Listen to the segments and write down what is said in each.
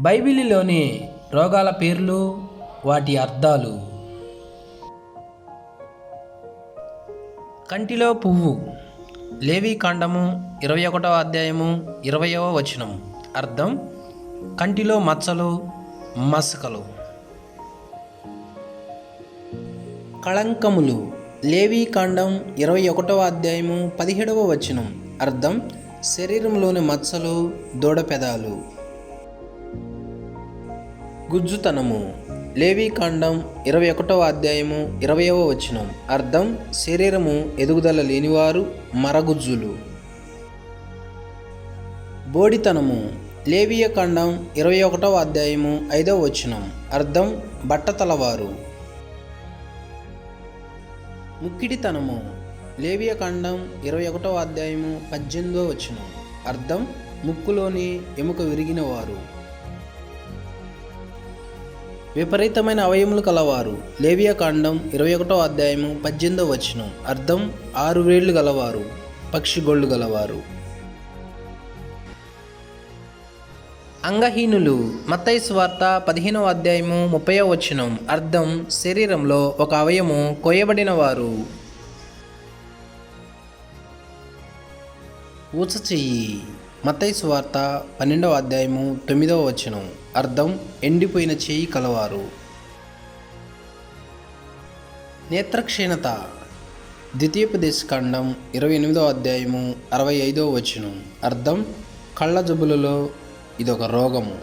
బైబిలిలోని రోగాల పేర్లు వాటి అర్థాలు. కంటిలో పువ్వు. లేవి కాండము ఇరవై ఒకటవ అధ్యాయము ఇరవయవ వచనం అర్థం? కంటిలో మచ్చలు మసకలు. కళంకములు. లేవి కాండం ఇరవై ఒకటవ అధ్యాయము పదిహేడవ వచనం. అర్థం? శరీరంలోని మచ్చలు దూడపెదాలు. గుజ్జుతనము. లేవి కాండం ఇరవై ఒకటవ అధ్యాయము ఇరవయవ వచనం. అర్థం శరీరము ఎదుగుదల లేనివారు మరగుజ్జులు. బోడితనము. లేవియ కాండం ఇరవై ఒకటవ అధ్యాయము ఐదవ వచనం. అర్థం బట్టతలవారు. ముక్కిడితనము. లేవియ కాండం ఇరవై ఒకటవ అధ్యాయము పద్దెనిమిదవ వచనం. అర్థం ముక్కులోని ఎముక విరిగిన వారు విపరీతమైన అవయములు కలవారు. లేవియా కాండం ఇరవై ఒకటో అధ్యాయము పద్దెనిమిదో వచనం. అర్థం ఆరు వేళ్ళు గలవారు పక్షి గొళ్ళు గలవారు. అంగహీనులు మత్తయి వార్త పదిహేనవ అధ్యాయము ముప్పై వచనం. అర్థం శరీరంలో ఒక అవయము కోయబడిన వారు ఊచ చెయ్యి. మత్తయి వార్త పన్నెండవ అధ్యాయము తొమ్మిదవ వచనం. అర్థం ఎండిపోయిన చేయి కలవారు. నేత్రక్షీణత. ద్వితీయోపదేశకాండం ఇరవై ఎనిమిదవ అధ్యాయము అరవై ఐదవ వచనం. అర్థం కళ్ళ జబ్బులలో ఇదొక రోగము.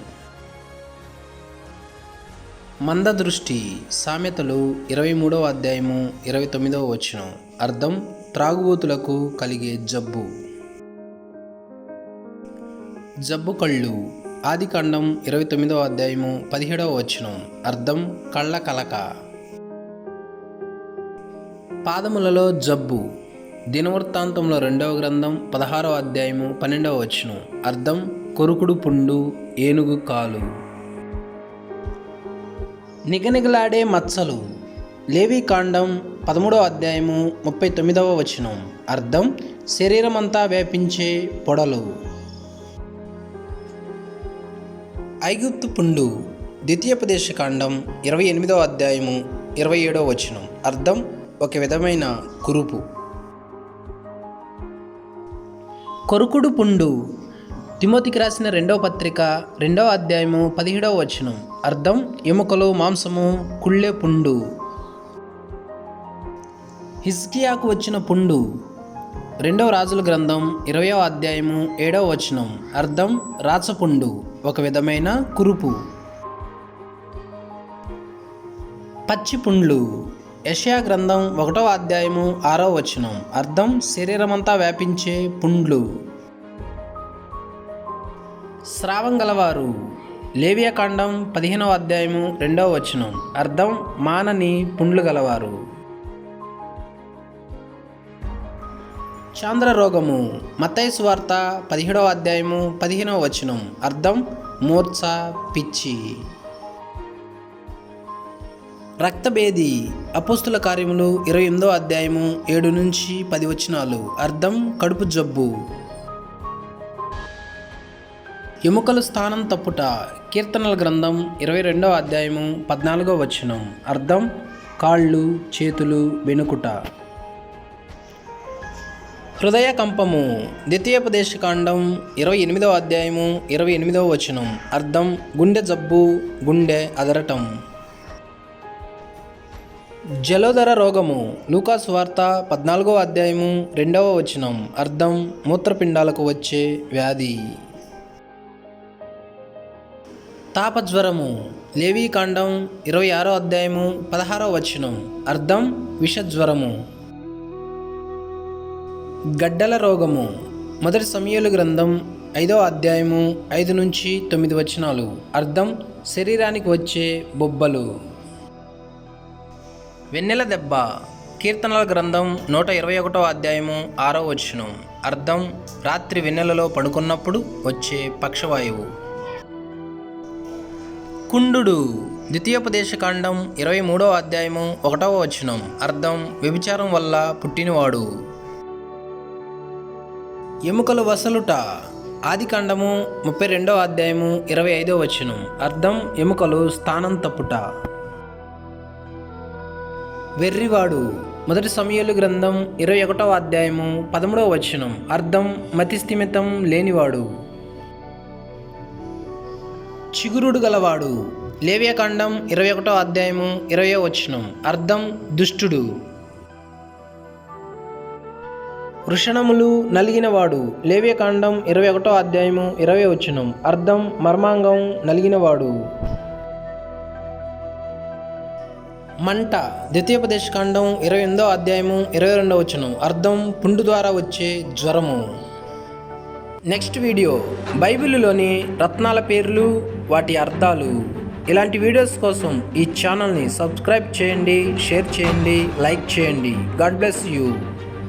మందదృష్టి సామెతలు ఇరవై మూడవ అధ్యాయము ఇరవై తొమ్మిదవ వచనం. అర్థం త్రాగుబోతులకు కలిగే జబ్బు. జబ్బు కళ్ళు ఆదికాండం ఇరవై తొమ్మిదవ అధ్యాయము పదిహేడవ వచనం. అర్థం కళ్ళ కలక పాదములలో జబ్బు. దినవృత్తాంతంలో రెండవ గ్రంథం పదహారవ అధ్యాయము పన్నెండవ వచనం. అర్థం కొరుకుడు పుండు ఏనుగు కాలు. నిగనిగలాడే మచ్చలు. లేవి కాండం పదమూడవ అధ్యాయము ముప్పై తొమ్మిదవ వచనం. అర్థం శరీరమంతా వ్యాపించే పొడలు. ఐగుప్తు పుండు ద్వితీయోపదేశ కాండం ఇరవై ఎనిమిదవ అధ్యాయము ఇరవై ఏడవ వచనం. అర్థం? ఒక విధమైన కురుపు. కొరుకుడు పుండు తిమోతికి రాసిన రెండవ పత్రిక రెండవ అధ్యాయము పదిహేడవ వచనం. అర్థం? ఎముకలు మాంసము కుళ్ళే పుండు. హిజ్కియాకు వచ్చిన పుండు రెండవ రాజుల గ్రంథం ఇరవయో అధ్యాయము ఏడవ వచనం. అర్థం రాచపుండు. ఒక విధమైన కురుపు. పచ్చి పుండ్లు యషయా గ్రంథం ఒకటవ అధ్యాయము ఆరవ వచనం. అర్థం శరీరమంతా వ్యాపించే పుండ్లు. స్రావం గలవారు. లేవియకాండం పదిహేనవ అధ్యాయము రెండవ వచనం. అర్థం మానని పుండ్లు గలవారు. చాంద్ర రోగము. మతైస్ వార్త పదిహేడవ అధ్యాయము పదిహేనవ వచనం. అర్థం మూర్ఛ పిచ్చి. రక్తభేది. అపోస్తుల కార్యములు ఇరవై ఎనిమిదో అధ్యాయము ఏడు నుంచి పది వచనాలు. అర్థం కడుపు జబ్బు. ఎముకలు స్థానం తప్పుట. కీర్తనల గ్రంథం ఇరవై రెండవ అధ్యాయము పద్నాలుగో వచనం. అర్థం కాళ్ళు చేతులు వెనుకుట. హృదయ కంపము ద్వితీయోపదేశకాండం ఇరవై ఎనిమిదవ అధ్యాయము ఇరవై ఎనిమిదవ వచనం. అర్థం గుండె జబ్బు గుండె అదరటం. జలోదర రోగము లూకాస్ వార్త పద్నాలుగవ అధ్యాయము రెండవ వచనం. అర్థం మూత్రపిండాలకు వచ్చే వ్యాధి. తాపజ్వరము లేవీ కాండం ఇరవై ఆరో అధ్యాయము పదహారవ వచనం. అర్థం విషజ్వరము. గడ్డల రోగము. మొదటి సమయలు గ్రంథం ఐదవ అధ్యాయము ఐదు నుంచి తొమ్మిది వచనాలు. అర్థం శరీరానికి వచ్చే బొబ్బలు. వెన్నెల దెబ్బ. కీర్తనల గ్రంథం నూట ఇరవై ఒకటో అధ్యాయము ఆరో వచనం. అర్థం రాత్రి వెన్నెలలో పడుకున్నప్పుడు వచ్చే పక్షవాయువు. కుండు ద్వితీయోపదేశకాండం ఇరవై మూడవ అధ్యాయము ఒకటవ వచనం. అర్థం వ్యభిచారం వల్ల పుట్టినవాడు. ఎముకలు వసలుట. ఆది కాండము ముప్పై రెండవ అధ్యాయము ఇరవై ఐదవ వచనం. అర్థం ఎముకలు స్థానం తప్పుట వెర్రివాడు మొదటి సమయాలు గ్రంథం ఇరవై ఒకటవ అధ్యాయము పదమూడవ వచనం. అర్థం మతిస్థిమితం లేనివాడు. చిగురుడు గలవాడు లేవ్యకాండం ఇరవై ఒకటో అధ్యాయము ఇరవయో వచనం. అర్థం దుష్టుడు. వృషణములు నలిగినవాడు. లేవ్యకాండం ఇరవై ఒకటో అధ్యాయము ఇరవై వచనం. అర్థం మర్మాంగం నలిగినవాడు. మంట. ద్వితీయోపదేశకాండం ఇరవై ఎనిమిదో అధ్యాయము ఇరవై రెండవ వచనం. అర్థం పుండు ద్వారా వచ్చే జ్వరము. Next video. బైబిల్లోని రత్నాల పేర్లు వాటి అర్థాలు. ఇలాంటి వీడియోస్ కోసం ఈ ఛానల్ని సబ్స్క్రైబ్ చేయండి షేర్ చేయండి లైక్ చేయండి. God bless you.